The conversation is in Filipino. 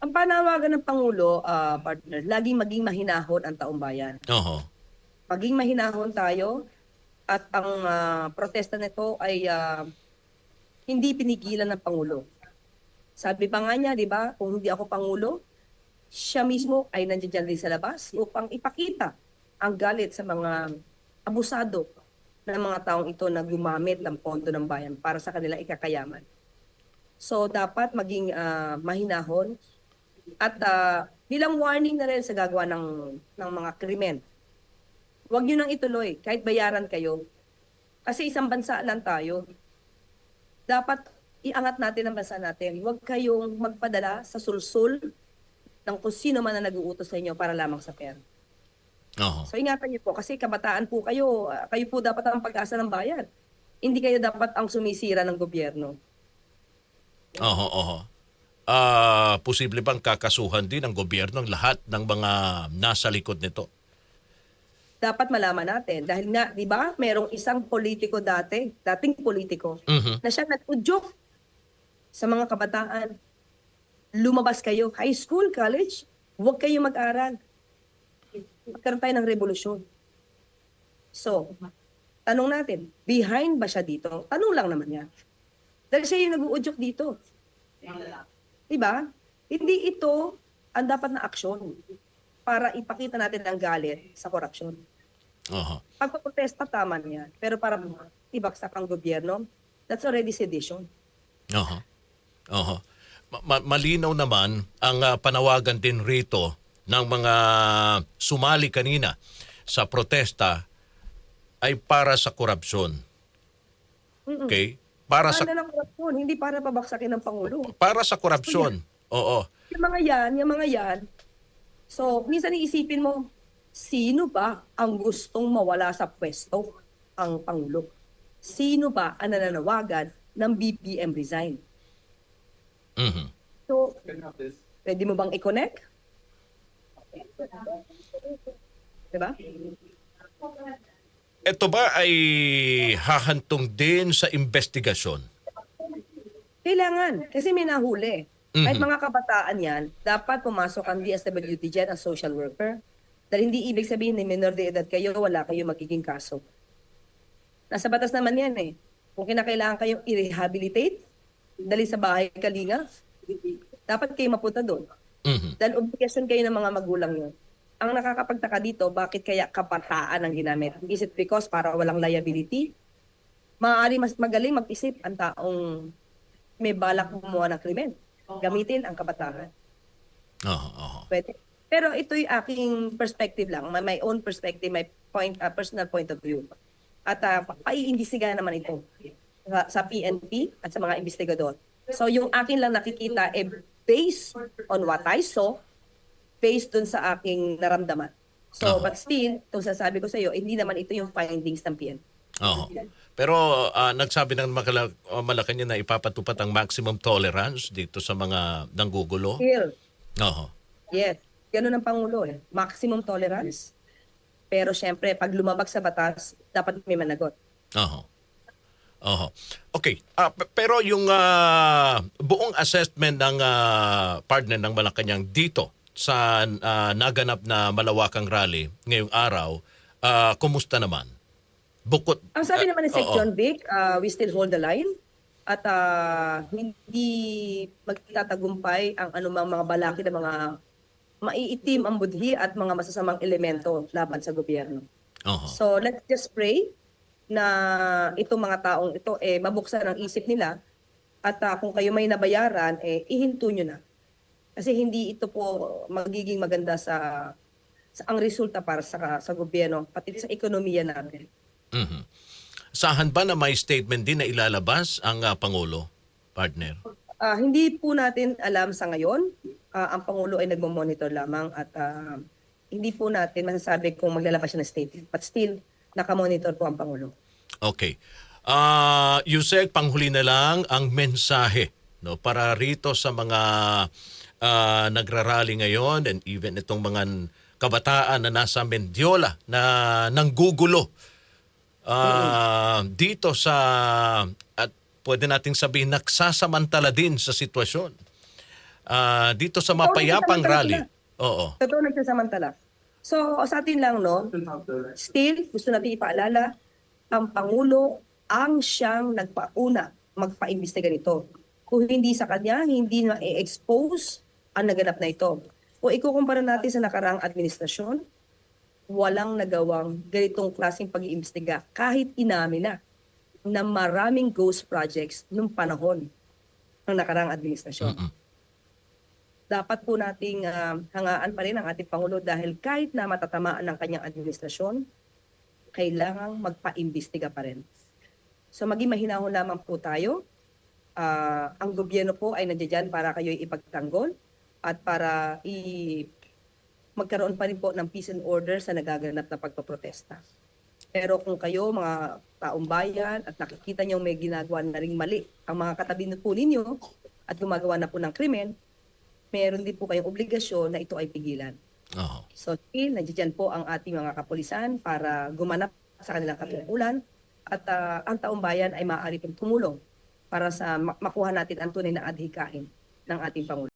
Ang panawagan ng Pangulo, ah, partner, laging maging mahinahon ang taong bayan. Oho. Maging mahinahon tayo at ang ah, protesta nito ay ah, hindi pinigilan ng Pangulo. Sabi pa nga niya, di ba, kung hindi ako Pangulo, siya mismo ay nandiyan rin sa labas upang ipakita ang galit sa mga abusado ng mga taong ito na gumamit ng pondo ng bayan para sa kanilang ikakayaman. So dapat maging ah, mahinahon at ah, bilang warning na rin sa gagawa ng, ng mga krimen. Huwag nyo nang ituloy, kahit bayaran kayo. Kasi isang bansa lang tayo. Dapat iangat natin ang bansa natin. Huwag kayong magpadala sa sulsul ng kung sino man na nag-uutos sa inyo para lamang sa pera. Oho. So ingatan niyo po kasi kabataan po kayo, ah, kayo po dapat ang pag-asa ng bayan. Hindi kayo dapat ang sumisira ng gobyerno. Oho, oho. Ah, posible bang kakasuhan din ng gobyerno ang lahat ng mga nasa likod nito? Dapat malaman natin dahil nga, 'di ba, merong isang politiko dati, dating politiko, Mhm. na siya nag-udyok sa mga kabataan. Lumabas kayo, high school, college, huwag kayo mag-aral. Magkaroon tayo ng revolusyon. So, tanong natin, behind ba siya dito? Tanong lang naman yan. Dahil siya yung nag-uudyok dito. Diba? Hindi ito ang dapat na aksyon para ipakita natin ang galit sa korupsyon. Oho. Pagpaprotesta, tama na yan. Pero para ibaksak ang gobyerno, that's already sedition. Oho. Oho. Ma- ma- malinaw naman ang ah, panawagan din rito ng mga sumali kanina sa protesta ay para sa korupsyon. Okay? Para sa ng korupsyon, hindi para pabaksakin ng Pangulo. para sa korupsyon. Oo. Yung mga yan, yung mga yan. So, minsan iisipin mo, sino ba ang gustong mawala sa pwesto? Ang Pangulo. Sino ba ang nananawagan ng BPM resign? Mhm. So, pwede mo bang i-connect? Diba? Ito ba ay hahantong din sa investigasyon? Kailangan, kasi may nahuli. Kahit Mhm. mga kabataan yan, dapat pumasok ang DSWD dyan as social worker. Dahil hindi ibig sabihin na minor de edad kayo, wala kayo magiging kaso. Nasa batas naman yan eh. Kung kinakailangan kayong i-rehabilitate, dali sa bahay kalinga, dapat kayo mapunta doon. Mhm. Dahil obligasyon kayo ng mga magulang nyo. Ang nakakapagtaka dito, bakit kaya kabataan ang ginamit? Is it because para walang liability? Maaari mas magaling mag-isip ang taong may balak gumawa ng krimen. Gamitin ang kabataan. Oho, oho. Pwede. Pero ito'y aking perspective lang, my, my own perspective, my point, uh, personal point of view. At uh, paiimbestigahan naman ito sa, sa PNP at sa mga investigador. So yung akin lang nakikita eh based on what I saw, based dun sa aking naramdaman. So, Oo. but still, itong sasabi ko sa iyo, hindi naman ito yung findings ng PNP. Oho. Pero ah, nagsabi ng Makala- uh, Malacanang na ipapatupad ang maximum tolerance dito sa mga nanggugulo. Still, Oho. yes, ganun ang Pangulo eh. Maximum tolerance. Pero syempre, pag lumabag sa batas, dapat may managot. Oho. Oho. Okay. Ah, p- pero yung ah, buong assessment ng ah, partner ng Malacanang dito sa ah, naganap na malawakang rally ngayong araw, ah, kumusta naman? Bukod Ang sabi ah, naman ni Sec oo. John Vic, uh, we still hold the line at uh, hindi magtatagumpay ang anumang mga balaki ng mga maiitim ang budhi at mga masasamang elemento laban sa gobyerno. Oho. So let's just pray na itong mga taong ito eh mabuksan ang isip nila at ah, kung kayo may nabayaran eh ihinto nyo na. Kasi hindi ito po magiging maganda sa, sa ang resulta para sa sa gobyerno pati sa ekonomiya natin. Mhm. Sahan ba na may statement din na ilalabas ang ah, Pangulo, partner? Ah, hindi po natin alam sa ngayon. Ah, ang Pangulo ay nagmo-monitor lamang at ah, hindi po natin masasabi kung maglalabas siya ng statement. But still, nakamonitor po ang Pangulo. Okay. Ah, Yusek, panghuli na lang ang mensahe no para rito sa mga ah, nagrarally ngayon and even itong mga kabataan na nasa Mendiola na nanggugulo ah, dito sa at pwede nating sabihin nagsasamantala din sa sitwasyon. ah, dito sa mapayapang rally. Oo. Totoo nagsasamantala. So, sa atin lang, no, still, gusto natin ipaalala, ang Pangulo ang siyang nagpauna magpaimbestiga nito. Kung hindi sa kanya, hindi na i-expose ang naganap na ito. Kung ikukumpara natin sa nakaraang administrasyon, walang nagawang ganitong klaseng pag-iimbestiga kahit inamin na na maraming ghost projects nung panahon ng nakaraang administrasyon Mm-mm. dapat po nating ah, hangaan pa rin ang ating Pangulo dahil kahit na matatamaan ng kanyang administrasyon, kailangang magpa-imbestiga pa rin. So maging mahinahon lamang po tayo. Ah, ang gobyerno po ay nandiyan para kayo'y ipagtanggol at para i magkaroon pa rin po ng peace and order sa nagaganap na pagpaprotesta. Pero kung kayo, mga taong bayan, at nakikita niyo may ginagawa na ring mali ang mga katabi na po ninyo at gumagawa na po ng krimen, meron din po kayong obligasyon na ito ay pigilan. Oo. So, nandiyan po ang ating mga kapulisan para gumanap sa kanilang katungkulan at ah, ang taong bayan ay maaari pong tumulong para sa ma- makuha natin ang tunay na adhikain ng ating Pangulo.